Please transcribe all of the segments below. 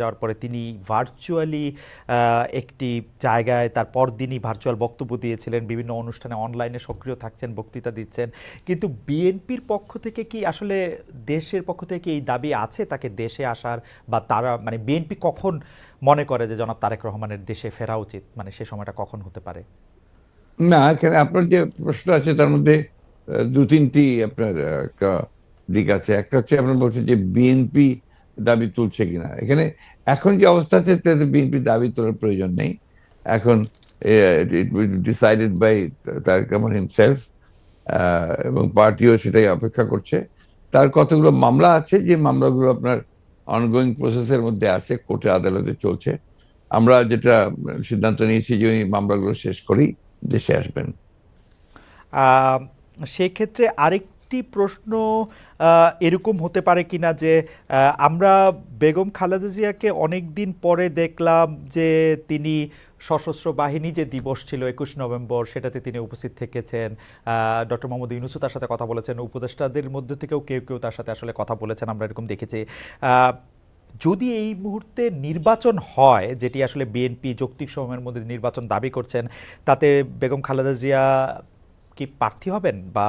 যাওয়ার পরে তিনি ভার্চুয়ালি একটি জায়গায় তার পরদিনই ভার্চুয়াল বক্তব্য দিয়েছিলেন, বিভিন্ন অনুষ্ঠানে অনলাইনে সক্রিয় থাকছেন, বক্তৃতা দিচ্ছেন। কিন্তু বিএনপির পক্ষ থেকে কি আসলে দেশের পক্ষ থেকে এই দাবি আছে তাকে দেশে আসার বা তারা মানে বিএনপি কখন মনে করে যে জনাব তারেক রহমানের দেশে ফেরা উচিত? মানে সে সময়টা কখন হতে পারে? না, এখানে আপনার যে প্রশ্ন আছে তার মধ্যে দু তিনটি আপনার দিক আছে। একটা হচ্ছে আপনার বলছেন যে বিএনপি দাবি তুলছে কিনা। এখানে এখন যে অবস্থা আছে তাতে বিএনপি দাবি তোলার প্রয়োজন নেই। এখন ডিসাইডেড বাই তার রহমান হিমসেলফ এবং পার্টিও সেটাই অপেক্ষা করছে। তার কতগুলো মামলা আছে, যে মামলাগুলো আপনার অনগোয়িং প্রসেসের মধ্যে আছে, কোর্টে আদালতে চলছে। আমরা যেটা সিদ্ধান্ত নিয়েছি যে ওই মামলাগুলো শেষ করেই দেশে আসবেন। সেক্ষেত্রে সেক্ষেত্রে আরেকটি প্রশ্ন এরকম হতে পারে কিনা যে আমরা বেগম খালেদা জিয়াকে অনেক দিন পরে দেখলাম যে তিনি সশস্ত্র বাহিনী যে দিবস ছিল একুশ নভেম্বর, সেটাতে তিনি উপস্থিত থেকেছেন। ডক্টর মোহাম্মদ ইউনুসও তার সাথে কথা বলেছেন। উপদেষ্টাদের মধ্যে থেকেও কেউ কেউ তার সাথে আসলে কথা বলেছেন, আমরা এরকম দেখেছি। যদি এই মুহূর্তে নির্বাচন হয়, যেটি আসলে বিএনপি যৌক্তিক সময়ের মধ্যে নির্বাচন দাবি করছেন, তাতে বেগম খালেদা জিয়া কি প্রার্থী হবেন? বা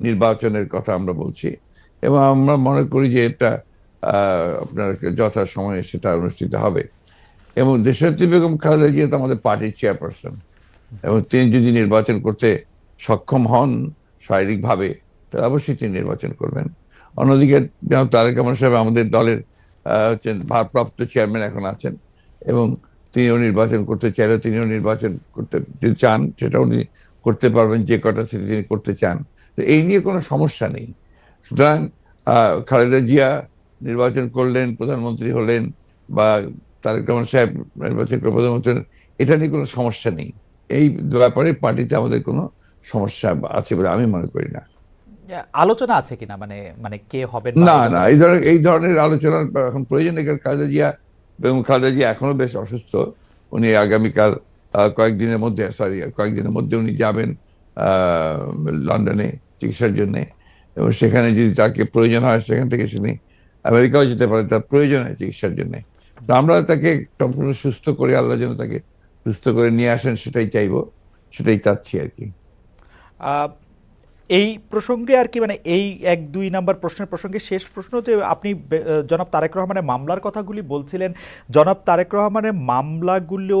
নির্বাচনের কথা আমরা বলছি। এবং আমরা মনে করি যে এটা আপনার যথা সময়ে সেটা অনুষ্ঠিত হবে। এবং দেশনেত্রী বেগম খালেদা জিয়া তো আমাদের পার্টির চেয়ারপারসন। এবং তিনি যদি নির্বাচন করতে সক্ষম হন শারীরিকভাবে, তাহলে অবশ্যই তিনি নির্বাচন করবেন। অন্যদিকে যেমন তারেক রহমান সাহেব আমাদের দলের হচ্ছেন ভারপ্রাপ্ত চেয়ারম্যান এখন আছেন। এবং তিনিও নির্বাচন করতে চাইলে তিনিও নির্বাচন করতে চান সেটা উনি করতে পারবেন, যে কটা সিটি তিনি করতে চান। তো এই নিয়ে কোনো সমস্যা নেই। সুতরাং খালেদা জিয়া নির্বাচন করলেন প্রধানমন্ত্রী হলেন বা তারেক রহমান সাহেব নির্বাচন করে প্রধানমন্ত্রী হলেন, এটা নিয়ে কোনো সমস্যা নেই। এই ব্যাপারে পার্টিতে আমাদের কোনো সমস্যা আছে বলে আমি মনে করি না। আলোচনা আছে কিনা? মানে মানে কে হবেন বা না না এই ধরনের এই ধরনের আলোচনার এখন প্রয়োজন নেই কারণ খালেদা জিয়া এবং খালেদা জিয়া এখনও বেশ অসুস্থ। উনি আগামীকাল কয়েকদিনের মধ্যে সরি কয়েকদিনের মধ্যে উনি যাবেন লন্ডনে। চিকিৎসার জন্য। এবং সেখানে যদি তাকে প্রয়োজন হয়, সেখান থেকে তিনি আমেরিকাও যেতে পারে তার প্রয়োজন হয় চিকিৎসার জন্য। তো আমরা তাকে সম্পূর্ণ সুস্থ করে আল্লাহ যেন তাকে সুস্থ করে নিয়ে আসেন, সেটাই চাইব, সেটাই চাচ্ছি আর কি। এই প্রসঙ্গে আর কি মানে এই এক, দুই নাম্বার প্রশ্নের প্রসঙ্গে শেষ প্রশ্ন যে আপনি জনাব তারেক রহমানের মামলার কথাগুলি বলছিলেন। জনাব তারেক রহমানের মামলাগুলো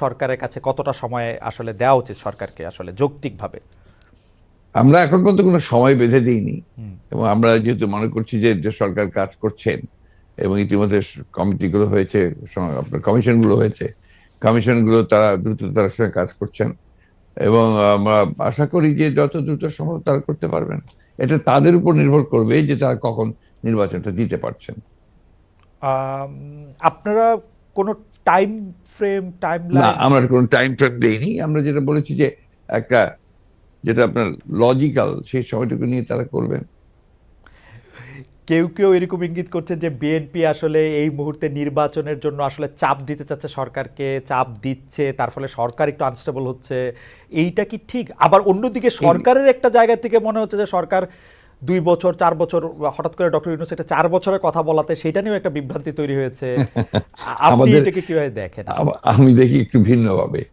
সরকারের কাছে কতটা সময় আসলে দেওয়া উচিত সরকারকে আসলে যৌক্তিকভাবে? আমরা এখন পর্যন্ত কোনো সময় বেঁধে দিইনি। এবং আমরা যেহেতু মনে করছি যে যে সরকার কাজ করছেন এবং ইতিমধ্যে কমিটিগুলো হয়েছে আপনার কমিশনগুলো হয়েছে কমিশনগুলো তারা দ্রুততার সঙ্গে কাজ করছেন এবং আমরা আশা করি যে যত দ্রুত সম্ভব তারা করতে পারবেন। এটা তাদের উপর নির্ভর করবে যে তারা কখন নির্বাচনটা দিতে পারছেন। আপনারা কোনো টাইম ফ্রেম টাইম না আমরা কোনো টাইম ফ্রেম দেইনি। আমরা যেটা বলেছি যে একটা যেটা আপনার লজিক্যাল সেই সময়টুকু নিয়ে তারা করবেন। কেউ কেউ এরকম ইঙ্গিত করছেন যে বিএনপি আসলে এই মুহূর্তে নির্বাচনের জন্য আসলে চাপ দিতে চাচ্ছে সরকারকে চাপ দিচ্ছে তার ফলে সরকার একটু আনস্টেবল হচ্ছে। এইটা কি ঠিক? আবার অন্যদিকে সরকারের একটা জায়গা থেকে মনে হচ্ছে যে সরকার দুই বছর চার বছর হঠাৎ করে ডক্টর ইউনুস একটা চার বছরের কথা বলাতে সেটা নিয়েও একটা বিভ্রান্তি তৈরি হয়েছে। আপনি এটাকে কীভাবে দেখেন? আমি দেখি একটু ভিন্নভাবে।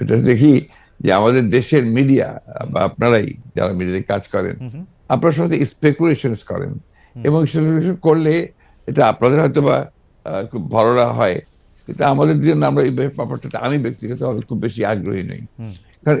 এটা দেখি যে আমাদের দেশের মিডিয়া বা আপনারাই যারা মিডিয়াতে কাজ করেন আপনার সাথে স্পেকুলেশন করেন এবং স্পেকুলেশন করলে এটা আপনাদের হয়তো বা খুব ভররা হয়। কিন্তু আমাদের জন্য আমরা এই ব্যাপারটাতে আমি ব্যক্তিগতভাবে খুব বেশি আগ্রহী নই। কারণ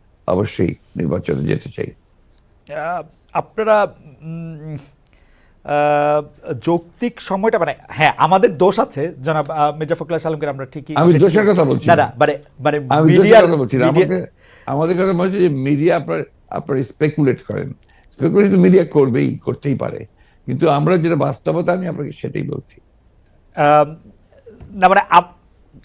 অবশ্যই নির্বাচনে যেতে চাই। আপনারা যৌক্তিক সময়টা মানে হ্যাঁ আমাদের দোষ আছে জনাব মির্জা ফখরুল সালামকে আমরা ঠিকই আমি দোষের কথা বলছি না। না। মানে মানে মিডিয়ার কথা বলছি আমাকে আমাদের কথা মনে হচ্ছে যে মিডিয়া আপনার আপনার স্পেকুলেট করেন। স্পেকুলেশন মিডিয়া করবেই করতেই পারে। কিন্তু আমরা যেটা বাস্তবতা আমি আপনাকে সেটাই বলছি। না মানে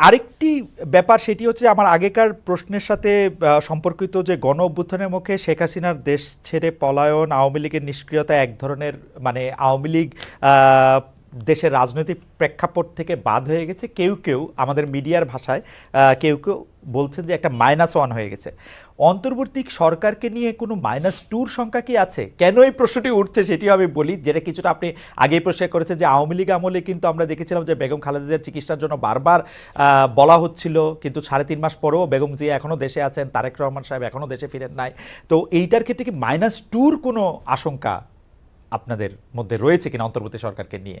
আরেকটি ব্যাপার সেটি হচ্ছে আমার আগেকার প্রশ্নের সাথে সম্পর্কিত যে গণ অভ্যুত্থানের মুখে শেখ হাসিনার দেশ ছেড়ে পলায়ন, আওয়ামী লীগের নিষ্ক্রিয়তা এক ধরনের মানে আওয়ামী লীগ দেশের রাজনৈতিক প্রেক্ষাপট থেকে বাদ হয়ে গেছে। কেউ কেউ আমাদের মিডিয়ার ভাষায় কেউ কেউ বলছেন যে একটা মাইনাস ওয়ান হয়ে গেছে। অন্তর্বর্তী সরকারকে নিয়ে কোনো মাইনাস টুর সংখ্যা কি আছে? কেন এই প্রশ্নটি উঠছে সেটিও আমি বলি, যেটা কিছুটা আপনি আগেই প্রশ্ন করেছেন যে আওয়ামী লীগ আমলে কিন্তু আমরা দেখেছিলাম যে বেগম খালেদা জিয়ার চিকিৎসার জন্য বারবার বলা হচ্ছিল, কিন্তু সাড়ে তিন মাস পরেও বেগম জিয়া এখনও দেশে আছেন, তারেক রহমান সাহেব এখনও দেশে ফিরেন নাই। তো এইটার ক্ষেত্রে কি মাইনাস টুর কোনো আশঙ্কা আপনাদের মধ্যে রয়েছে কিনা অন্তর্বর্তী সরকারকে নিয়ে?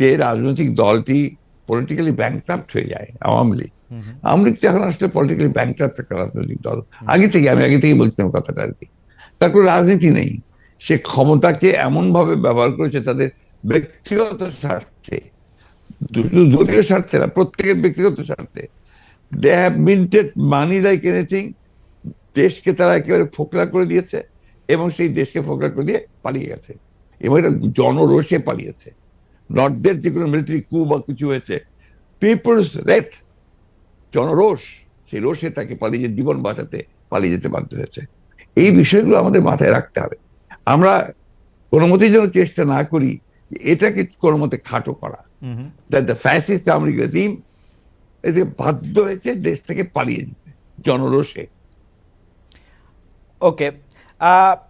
যে রাজনৈতিক দলটি পলিটিক্যালি ব্যাংক্রাফ্ট হয়ে যায় আওয়ামী লীগ। আওয়ামী লীগ তো এখন আসলে পলিটিক্যালি ব্যাংক্রাফ্ট একটা রাজনৈতিক দল। আগে থেকে আমি আগে থেকেই বলছিলাম কথাটা আর কি। তার কোনো রাজনীতি নেই। সে ক্ষমতাকে এমন ভাবে ব্যবহার করেছে তাদের ব্যক্তিগত স্বার্থে শুধু দলীয় স্বার্থে না প্রত্যেকের ব্যক্তিগত স্বার্থে। They have minted money like anything দেশকে তারা একেবারে ফোকলা করে দিয়েছে এবং সেই দেশকে ফোকলা করে দিয়ে পালিয়ে গেছে। এবং এটা জনরোষে পালিয়েছে। নর্থদের যে কোনো মিলিটারি কু বা কিছু হয়েছে। পিপলস রেট জনরোষ সেই রোষে তাকে পালিয়ে জীবন বাঁচাতে পালিয়ে যেতে বাধ্য হয়েছে। এই বিষয়গুলো আমাদের মাথায় রাখতে হবে। আমরা কোনো মতেই যেন চেষ্টা না করি এটাকে কোনো মতে খাটো করা। the fascist এতে বাধ্য হয়েছে দেশ থেকে পালিয়ে যেতে। জনরোষে ওকে আহ,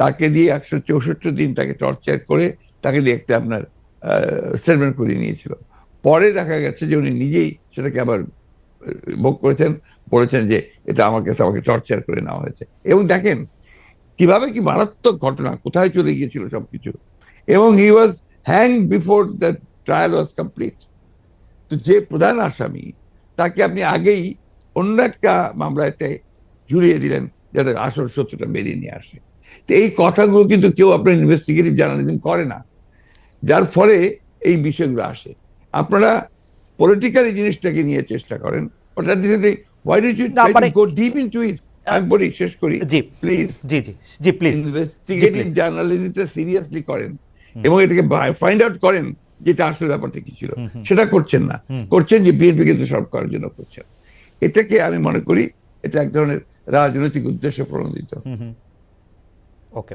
তাকে দিয়ে একশো চৌষট্টি দিন তাকে টর্চার করে তাকে একটা আপনার স্টেটমেন্ট করিয়ে নিয়েছিল। পরে দেখা গেছে যে উনি নিজেই সেটাকে আবার ভোগ করেছেন, বলেছেন যে এটা আমাকে কাছে আমাকে টর্চার করে নেওয়া হয়েছে। এবং দেখেন, কীভাবে কি মারাত্মক ঘটনা, কোথায় চলে গিয়েছিল সবকিছু। এবং he was hang before the trial was complete তো যে প্রধান আসামি, তাকে আপনি আগেই অন্য একটা মামলাতে জুড়িয়ে দিলেন, যাতে আসল সত্যটা বেরিয়ে নিয়ে আসে। তো এই কথাগুলো কিন্তু কেউ আপনার ইনভেস্টিগেটিভ জার্নালিজম করে না। যার ফলে এই বিষয়গুলো আসে। আপনারা পলিটিক্যালি জিনিসটাকে নিয়ে চেষ্টা করেন। ওটা why did you go deep into it আমি বলি শেষ করি। জি। প্লিজ জি জি জি প্লিজ ইনভেস্টিগেটিভ জার্নালিজমটা সিরিয়াসলি করেন। এবং এটাকে ফাইন্ড আউট করেন যেটা আসলে ব্যাপারটা কি ছিল। সেটা করছেন না। করছেন যে বিএনপি কিন্তু সব করার জন্য করছেন। এটাকে আমি মনে করি এটা এক ধরনের রাজনৈতিক উদ্দেশ্য প্রণোদিত। ওকে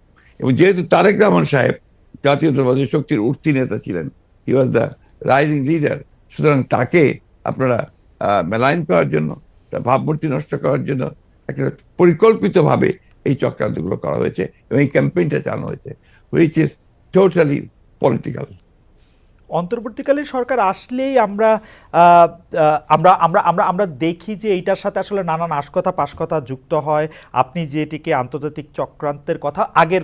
এবং যেহেতু তারেক রহমান সাহেব জাতীয়তাবাদী শক্তির উঠতি নেতা ছিলেন he was the rising leader সুতরাং তাকে আপনারা মেলাইন করার জন্য, তার ভাবমূর্তি নষ্ট করার জন্য একটা পরিকল্পিতভাবে এই চক্রান্তগুলো করা হয়েছে এবং এই ক্যাম্পেইনটা চালানো হয়েছে হুইচ ইজ টোটালি পলিটিক্যাল অন্তর্বর্তীকালীন সরকার আসলেই আমরা আমরা আমরা আমরা আমরা দেখি যে এইটার সাথে আসলে নানান আশকথা পাশকথা যুক্ত হয়। আপনি যেটিকে আন্তর্জাতিক চক্রান্তের কথা আগের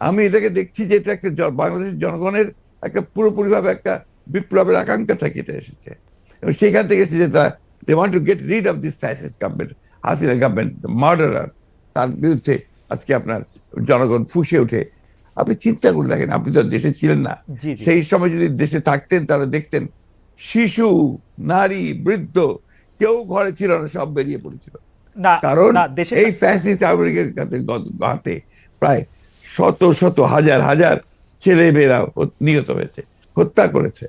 আমি এটাকে দেখছি যে এটা একটা বাংলাদেশের জনগণের একটা পুরোপুরিভাবে একটা বিপ্লবের আকাঙ্ক্ষা থেকে এটা এসেছে। এবং সেখান থেকে এসেছে তা they want to get rid of this fascist government Hasina government murderer তার বিরুদ্ধে আজকে আপনার জনগণ ফুসে ওঠে। আপনি চিন্তা করে দেখেন আপনি তো দেশে ছিলেন না। সেই সময় যদি দেশে থাকতেন তাহলে দেখতেন শিশু নারী বৃদ্ধ কেউ ঘরে ছিল না সব বেরিয়ে পড়েছিল। কারণ এই ফ্যাসিস্ট আমেরিকার কাছে হাতে প্রায় শত শত হাজার হাজার ছেলে মেয়েরা নিহত হয়েছে হত্যা করেছে।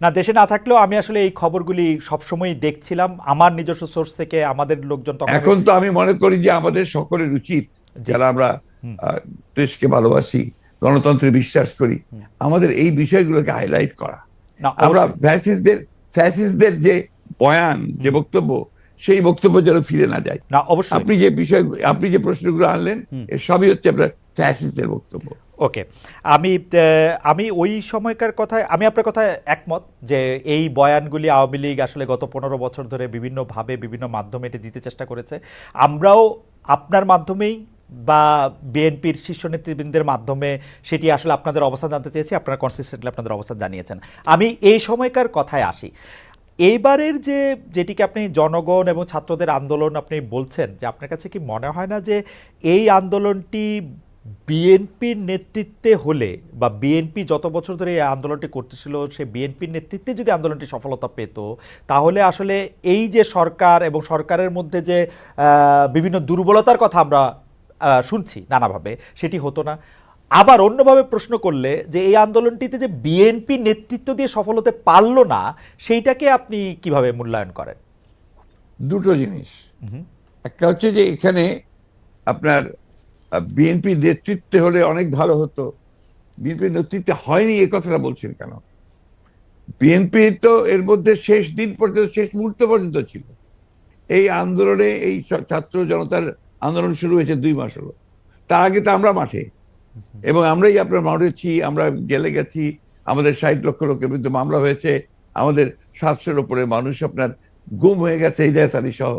না দেশে না থাকলেও আমি আসলে এই খবরগুলি সবসময় দেখছিলাম। আমার নিজস্ব সোর্স থেকে আমাদের লোকজন এখন তো আমি মনে করি যে আমাদের সকলের উচিত যারা আমরা দেশকে ভালোবাসি গণতন্ত্রে বিশ্বাস করি আমাদের এই বিষয়গুলোকে হাইলাইট করা। আমরা অবশ্যই। ফ্যাসিস্টদের ফ্যাসিস্টদের যে বয়ান যে বক্তব্য সেই বক্তব্য যেন ফিরে না যায়। না অবশ্যই। আপনি যে বিষয় আপনি যে প্রশ্নগুলো আনলেন এর সবই হচ্ছে আপনার ফ্যাসিস্টদের বক্তব্য। ওকে। আমি আমি ওই সময়কার কথায় আমি আপনার কথায় একমত যে এই বয়ানগুলি আওয়ামী লীগ আসলে গত পনেরো বছর ধরে বিভিন্নভাবে বিভিন্ন মাধ্যমে এটি দিতে চেষ্টা করেছে। আমরাও আপনার মাধ্যমেই বা বিএনপির শীর্ষ নেতৃবৃন্দের মাধ্যমে সেটি আসলে আপনাদের অবস্থান জানতে চেয়েছি আপনারা কনসিস্টেন্টলি আপনাদের অবস্থান জানিয়েছেন। আমি এই সময়কার কথায় আসি। এইবারের যে, যেটিকে আপনি জনগণ এবং ছাত্রদের আন্দোলন আপনি বলছেন, যে আপনার কাছে কি মনে হয় না যে এই আন্দোলনটি বিএনপির নেতৃত্বে হলে বা বিএনপি যত বছর ধরে এই আন্দোলনটি করতেছিল, সে বিএনপির নেতৃত্বে যদি আন্দোলনটি সফলতা পেত, তাহলে আসলে এই যে সরকার এবং সরকারের মধ্যে যে বিভিন্ন দুর্বলতার কথা আমরা শুনছি নানাভাবে, সেটি হতো না। আবার অন্যভাবে প্রশ্ন করলে যে এই আন্দোলনটিতে যে বিএনপি নেতৃত্ব দিয়ে সফল হতে পারল না সেইটাকে আপনি কীভাবে মূল্যায়ন করেন? দুটো জিনিস। একটা হচ্ছে যে এখানে আপনার বিএনপি নেতৃত্বে হলে অনেক ভালো হতো। বিএনপি নেতৃত্বে হয়নি এ কথাটা বলছেন কেন? বিএনপি তো এর মধ্যে শেষ দিন পর্যন্ত শেষ মুহূর্ত পর্যন্ত ছিল। এই আন্দোলনে এই ছাত্র জনতার আন্দোলন শুরু হয়েছে দুই মাস হলো। তার আগে তো আমরা মাঠে এবং আমরাই আপনার মাঠেছি আমরা জেলে গেছি আমাদের ষাট লক্ষ লোকের বিরুদ্ধে মামলা হয়েছে আমাদের সাতশোর উপরে মানুষ আপনার গুম হয়ে গেছে এই আলী সহ।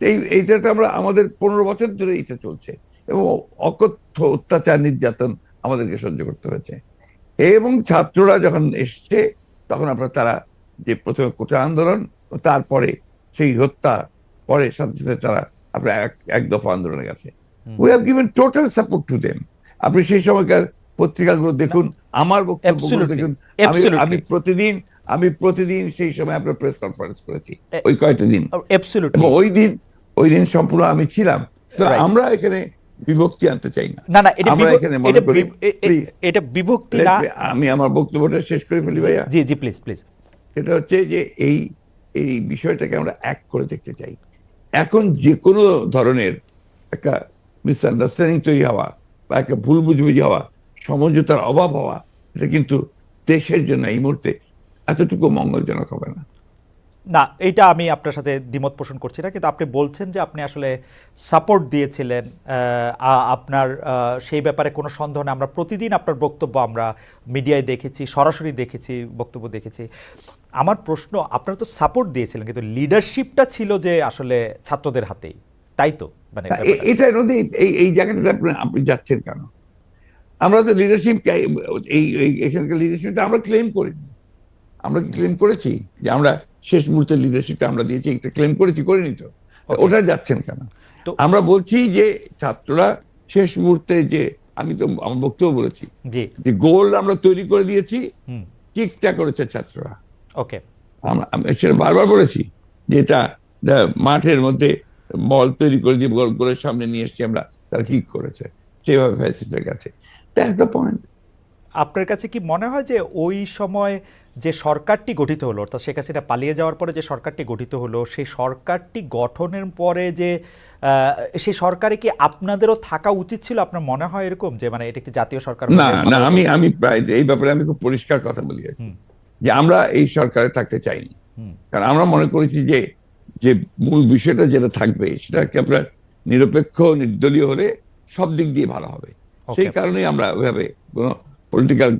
এই এইটা তো আমরা আমাদের পনেরো বছর ধরে এটা চলছে এবং অকথ্য অত্যাচার নির্যাতন আমাদেরকে সহ্য করতে হয়েছে। এবং ছাত্ররা যখন এসছে তখন আপনার তারা যে প্রথমে কোটা আন্দোলন তারপরে সেই হত্যা পরে সাথে সাথে তারা আপনার এক এক দফা আন্দোলনে গেছে। We have given total support to them আপনি সেই সময়কার পত্রিকাগুলো দেখুন আমার বক্তব্যগুলো দেখুন। আমি আমি প্রতিদিন আমি প্রতিদিন সেই সময় আপনার প্রেস কনফারেন্স করেছি ওই কয়েকটা দিন। ওই দিন ওই দিন সম্পূর্ণ আমি ছিলাম। আমরা এখানে বিভক্তি আনতে চাই না। না না এটা আমরা এখানে মনে করি এটা বিভক্তি না। আমি আমার বক্তব্যটা শেষ করে ফেলি ভাইয়া। জি জি প্লিজ প্লিজ সেটা হচ্ছে যে এই এই বিষয়টাকে আমরা এক করে দেখতে চাই। এখন যে কোনো ধরনের একটা মিসআন্ডারস্ট্যান্ডিং তৈরি হওয়া বা একটা ভুল বুঝবুঝি হওয়া সমঝোতার অভাব হওয়া, এটা কিন্তু দেশের জন্য এই মুহূর্তে এতটুকু মঙ্গলজনক হবে না। না, এটা আমি আপনার সাথে দ্বিমত পোষণ করছি না, কিন্তু আপনি বলছেন যে আপনি আসলে সাপোর্ট দিয়েছিলেন আপনার সেই ব্যাপারে কোনো সন্দেহ নেই। আমরা প্রতিদিন আপনার বক্তব্য আমরা মিডিয়ায় দেখেছি, সরাসরি দেখেছি, বক্তব্য দেখেছি। আমার প্রশ্ন, আপনারা তো সাপোর্ট দিয়েছিলেন, কিন্তু লিডারশিপটা ছিল যে আসলে ছাত্রদের হাতেই। তাই তো? মানে এ- ব্যাপারটা। এটার মধ্যে এই এই জায়গাটাতে আপনি যাচ্ছেন কেন? আমরা তো লিডারশিপ এই এখানকার লিডারশিপটা আমরা ক্লেম করিনি আমরা কি ক্লেম করেছি? যে আমরা শেষ মুহূর্তে লিডারশিপটা আমরা দিয়েছি একটা ক্লেম করেছি করিনি তো। ওটা যাচ্ছেন কেন? তো- আমরা বলছি যে ছাত্ররা শেষ মুহূর্তে যে আমি তো আমার বক্তব্য বলেছি যে গোল আমরা তৈরি করে দিয়েছি কিকটা করেছে ছাত্ররা। ওকে আমরা সেটা বারবার বলেছি যে এটা মাঠের মধ্যে বল তৈরি করে দিয়ে গোল গোলের সামনে নিয়ে এসেছি আমরা তারা কিক করেছে? সেভাবে ফ্যাসিলিটির কাছে পয়েন্ট আপনার কাছে কি মনে হয় যে ওই সময় যে সরকারটি গঠিত হলো অর্থাৎ শেখ হাসিনা পালিয়ে যাওয়ার পরে যে সরকারটি গঠিত হলো সেই সরকারটি গঠনের পরে যে সেই সরকারে কি আপনাদেরও থাকা উচিত ছিল? আপনার মনে হয় এরকম যে মানে এটা একটি জাতীয় সরকার না না আমি আমি প্রায় এই ব্যাপারে আমি খুব পরিষ্কার কথা বলি। যে আমরা এই সরকারে থাকতে চাইনি। কারণ আমরা মনে করেছি যে যে মূল বিষয়টা যেটা থাকবে সেটাকে আমরা আপনার নিরপেক্ষ নির্দলীয় হলে সব দিক দিয়ে ভালো হবে। সেই কারণেই আমরা ওইভাবে কোনো পলিটিক্যাল